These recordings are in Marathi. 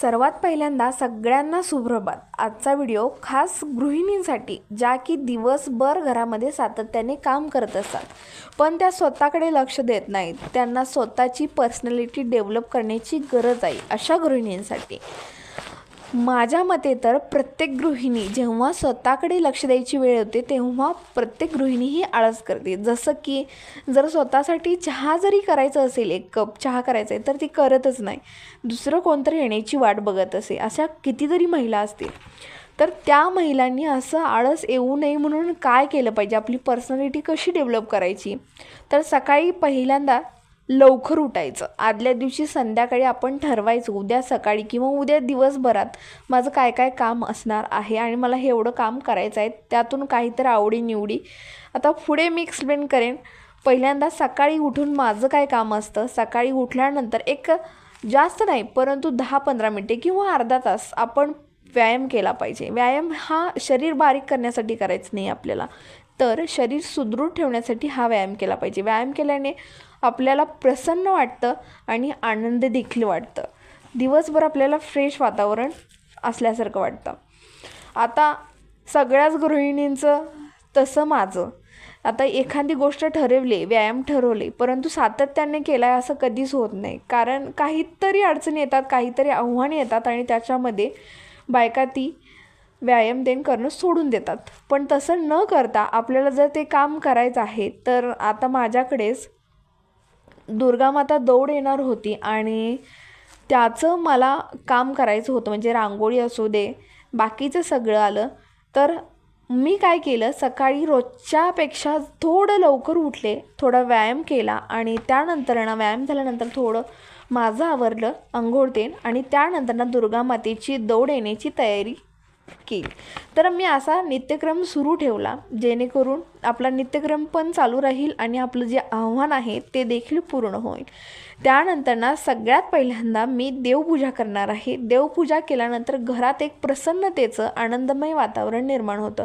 सर्वात पहिल्यांदा सगळ्यांना सुप्रभात आजचा व्हिडिओ खास गृहिणींसाठी ज्या की दिवसभर घरामध्ये सातत्याने काम करत असतात पण त्या स्वतःकडे लक्ष देत नाहीत. त्यांना स्वतःची पर्सनॅलिटी डेव्हलप करण्याची गरज आहे अशा गृहिणींसाठी. माझ्या मते तर प्रत्येक गृहिणी जेव्हा स्वतःकडे लक्ष द्यायची वेळ होते तेव्हा प्रत्येक गृहिणी ही आळस करते. जसं की जर स्वतःसाठी चहा जरी करायचं असेल एक कप चहा करायचा आहे तर ती करतच नाही. दुसरं कोणतरी येण्याची वाट बघत असे. अशा कितीतरी महिला असतील. तर त्या महिलांनी असं आळस येऊ नये म्हणून काय केलं पाहिजे? आपली पर्सनॅलिटी कशी डेव्हलप करायची? तर सकाळी पहिल्यांदा लवकर उठायचं. आदल्या दिवशी संध्याकाळी आपण ठरवायचं उद्या सकाळी किंवा उद्या दिवसभरात माझं काय काय काम असणार आहे आणि मला हे एवढं काम करायचं आहे त्यातून काहीतरी आवडी निवडी आता पुढे मी एक्सप्लेन करेन. पहिल्यांदा सकाळी उठून माझं काय काम असतं? सकाळी उठल्यानंतर एक जास्त नाही परंतु दहा पंधरा मिनटे किंवा अर्धा तास आपण व्यायाम केला पाहिजे. व्यायाम हा शरीर बारीक करण्यासाठी करायचं नाही आपल्याला. तर शरीर सुदृढ ठेवण्यासाठी हा व्यायाम केला पाहिजे. व्यायाम केल्याने आपल्याला प्रसन्न वाटतं आणि आनंद देखील वाटतं. दिवसभर आपल्याला फ्रेश वातावरण असल्यासारखं वाटतं. आता सगळ्याच गृहिणींचं तसं माझं. आता एखादी गोष्ट ठरवली व्यायाम ठरवले परंतु सातत्याने केला आहे असं कधीच होत नाही. कारण काहीतरी अडचणी येतात काहीतरी आव्हाने येतात आणि त्याच्यामध्ये बायका ती व्यायाम देण करणं सोडून देतात. पण तसं न करता आपल्याला जर ते काम करायचं आहे तर आता माझ्याकडेच दुर्गामाता दौड येणार होती आणि त्याचं मला काम करायचं होतं म्हणजे रांगोळी असू दे बाकीचं सगळं आलं. तर मी काय केलं सकाळी रोजच्यापेक्षा थोडं लवकर उठले थोडा व्यायाम केला आणि त्यानंतर ना व्यायाम झाल्यानंतर थोडं माझं आवरलं अंघोळ देण आणि त्यानंतर ना दुर्गामातेची दौड येण्याची तयारी केली. तर मी असा नित्यक्रम सुरू ठेवला जेणेकरून आपला नित्यक्रम पण चालू राहील आणि आपलं जे आव्हान आहे ते देखील पूर्ण होईल. त्यानंतर ना सगळ्यात पहिल्यांदा मी देवपूजा करणार आहे. देवपूजा केल्यानंतर घरात एक प्रसन्नतेचं आनंदमय वातावरण निर्माण होतं.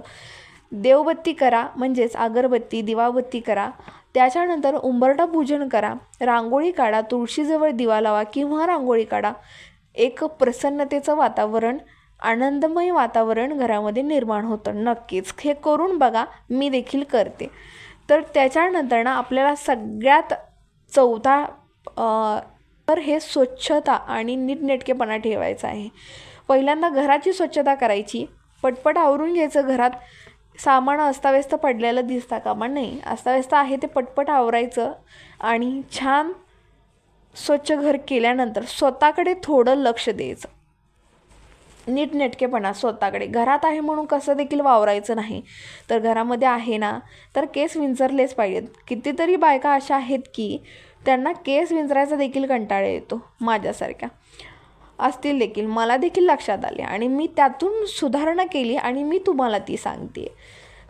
देवबत्ती करा म्हणजेच अगरबत्ती दिवाबत्ती करा. त्याच्यानंतर उंबरटा पूजन करा. रांगोळी काढा तुळशीजवळ दिवा लावा किंवा रांगोळी काढा. एक प्रसन्नतेचं वातावरण आनंदमय वातावरण घरामध्ये निर्माण होतं नक्कीच. हे करून बघा मी देखील करते. तर त्याच्यानंतर ना आपल्याला सगळ्यात चौथा तर हे स्वच्छता आणि नीटनेटकेपणा ठेवायचा आहे. पहिल्यांदा घराची स्वच्छता करायची. पटपट आवरून घ्यायचं घरात. सामान अस्ताव्यस्त पडलेलं दिसता कामा नाही अस्ताव्यस्त आहे ते पटपट आवरायचं आणि छान स्वच्छ घर केल्यानंतर स्वतःकडे थोडं लक्ष द्यायचं. नीटनेटकेपणा स्वतःकडे. घरात आहे म्हणून कसं देखील वावरायचं नाही. तर घरामध्ये आहे ना तर केस विंचरलेच पाहिजेत. कितीतरी बायका अशा आहेत की त्यांना केस विंचरायचा देखील कंटाळा येतो माझ्यासारख्या. असतील देखील. मला देखील लक्षात आले आणि मी त्यातून सुधारणा केली आणि मी तुम्हाला ती सांगते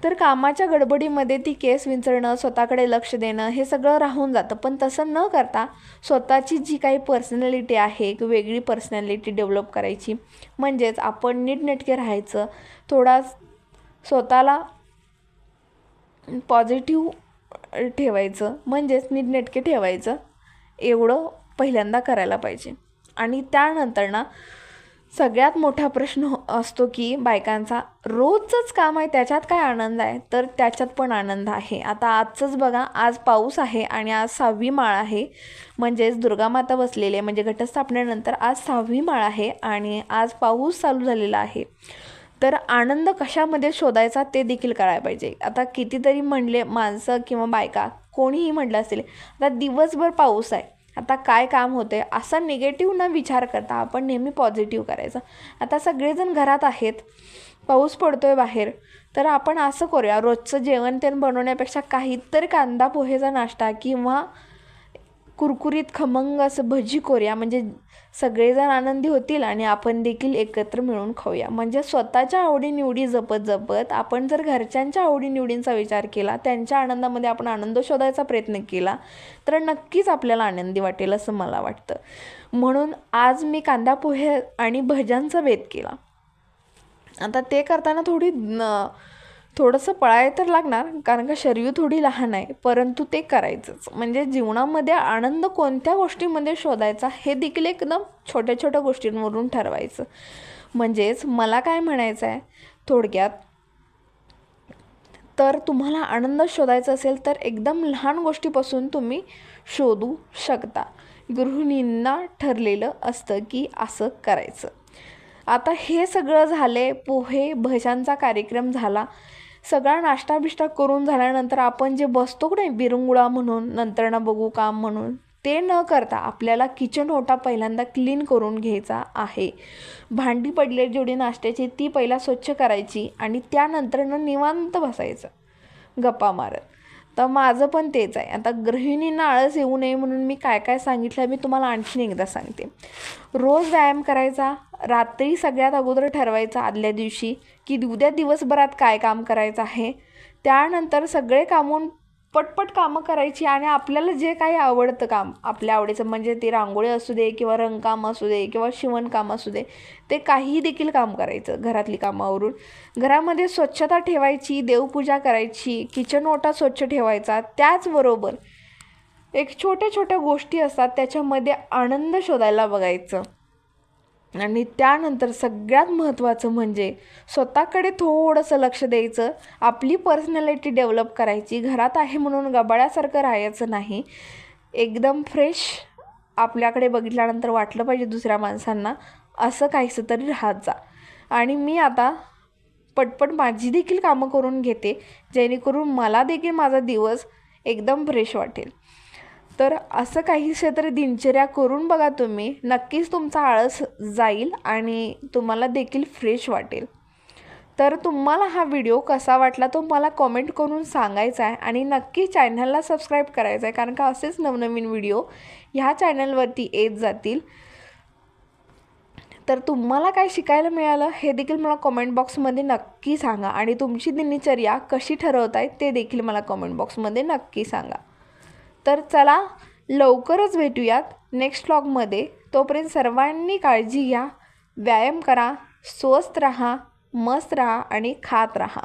तर कामाच्या गडबडीमध्ये ती केस विंचरणं स्वतःकडे लक्ष देणं हे सगळं राहून जातं. पण तसं न करता स्वतःची जी काही पर्सनॅलिटी आहे वेगळी पर्सनॅलिटी डेव्हलप करायची. म्हणजेच आपण नीटनेटके राहायचं. थोडा स्वतःला पॉझिटिव्ह ठेवायचं. म्हणजेच नीटनेटके ठेवायचं. एवढं पहिल्यांदा करायला पाहिजे. आणि त्यानंतर ना सगळ्यात मोठा प्रश्न असतो की बायकांचा रोजचंच काम आहे त्याच्यात काय आनंद आहे? तर त्याच्यात पण आनंद आहे. आता आजचंच बघा आज पाऊस आहे आणि आज सहावी माळ आहे. म्हणजेच दुर्गामाता बसलेली आहे. म्हणजे घटस्थापनेनंतर आज सहावी माळ आहे आणि आज पाऊस चालू झालेला आहे. तर आनंद कशामध्ये शोधायचा ते देखील करायला पाहिजे. आता कितीतरी म्हणले माणसं किंवा बायका कोणीही म्हटलं असेल आता दिवसभर पाऊस आहे. आता काय काम होतं आहे असा निगेटिव्ह न विचार करता आपण नेहमी पॉझिटिव्ह करायचं. आता सगळेजण घरात आहेत पाऊस पडतो आहे बाहेर तर आपण असं करूया रोजचं जेवण ते बनवण्यापेक्षा काहीतरी कांदा पोहेचा नाश्ता किंवा कुरकुरीत खमंग असं भजी करूया. म्हणजे सगळेजण आनंदी होतील आणि आपण देखील एकत्र मिळून खाऊया. म्हणजे स्वतःच्या आवडीनिवडी जपत जपत आपण जर घरच्यांच्या आवडीनिवडींचा विचार केला त्यांच्या आनंदामध्ये आपण आनंद शोधायचा प्रयत्न केला तर नक्कीच आपल्याला आनंदी वाटेल असं मला वाटतं. म्हणून आज मी कांदा पोहे आणि भज्यांचा भेद केला. आता ते करताना थोडी थोडंसं पळाय तर लागणार कारण का शरीर थोडी लहान आहे. परंतु ते करायचंच. म्हणजे जीवनामध्ये आनंद कोणत्या गोष्टीमध्ये शोधायचा हे देखील एकदम छोट्या छोट्या गोष्टींवरून ठरवायचं. म्हणजेच मला काय म्हणायचं आहे? थोडक्यात तर तुम्हाला आनंद शोधायचा असेल तर एकदम लहान गोष्टीपासून तुम्ही शोधू शकता. गृहिणींना ठरलेलं असतं की असं करायचं. आता हे सगळं झाले पोहे भशांचा कार्यक्रम झाला. सगळा नाश्ता बिष्टा करून झाल्यानंतर आपण जे बसतो की नाही बिरुंगुळा म्हणून नंतर ना बघू काम म्हणून ते न करता आपल्याला किचन ओटा पहिल्यांदा क्लीन करून घ्यायचा आहे. भांडी पडलेली जेवढी नाश्त्याची ती पहिला स्वच्छ करायची आणि त्यानंतर निवांत बसायचं. गप्पा मारत. तर माझं पण तेच आहे. आता गृहिणींना आळस येऊ नये म्हणून मी काय काय सांगितलं मी तुम्हाला आणखीन एकदा सांगते. रोज व्यायाम करायचा रात्री सगळ्यात अगोदर ठरवायचा आदल्या दिवशी की उद्या दिवसभरात काय काम करायचं आहे? त्यानंतर सगळे कामून पटपट कामं करायची आणि आपल्याला जे काही आवडतं काम आपल्या आवडीचं म्हणजे ती रांगोळी असू दे किंवा रंगकाम असू दे किंवा शिवणकाम असू दे ते काहीही देखील काम करायचं घरातली कामावरून घरामध्ये स्वच्छता ठेवायची देवपूजा करायची किचन ओटा स्वच्छ ठेवायचा त्याचबरोबर एक छोट्या छोट्या गोष्टी असतात त्याच्यामध्ये आनंद शोधायला बघायचं. आणि त्यानंतर सगळ्यात महत्त्वाचं म्हणजे स्वतःकडे थोडंसं लक्ष द्यायचं आपली पर्सनॅलिटी डेव्हलप करायची घरात आहे म्हणून गबाळ्यासारखं राहायचं नाही. एकदम फ्रेश आपल्याकडे बघितल्यानंतर वाटलं पाहिजे दुसऱ्या माणसांना असं काहीसं तरी राहत जा. आणि मी आता पटपट माझी देखील कामं करून घेते जेणेकरून मला देखील माझा दिवस एकदम फ्रेश वाटेल. तर असं काहीसे तरी दिनचर्या करून बघा तुम्ही. नक्कीच तुमचा आळस जाईल आणि तुम्हाला देखील फ्रेश वाटेल. तर तुम्हाला हा व्हिडिओ कसा वाटला तो मला कॉमेंट करून सांगायचा आहे आणि नक्की चॅनलला सबस्क्राईब करायचा आहे कारण का असेच नवनवीन व्हिडिओ ह्या चॅनलवरती येत जातील. तर तुम्हाला काय शिकायला मिळालं हे देखील मला कॉमेंट बॉक्समध्ये नक्की सांगा आणि तुमची दिनचर्या कशी ठरवताय ते देखील मला कॉमेंट बॉक्समध्ये नक्की सांगा. तर चला लवकरच भेटूयात नेक्स्ट व्लॉगमध्ये तोपर्यंत सर्वांनी काळजी घ्या व्यायाम करा स्वस्थ राहा मस्त राहा आणि खात राहा.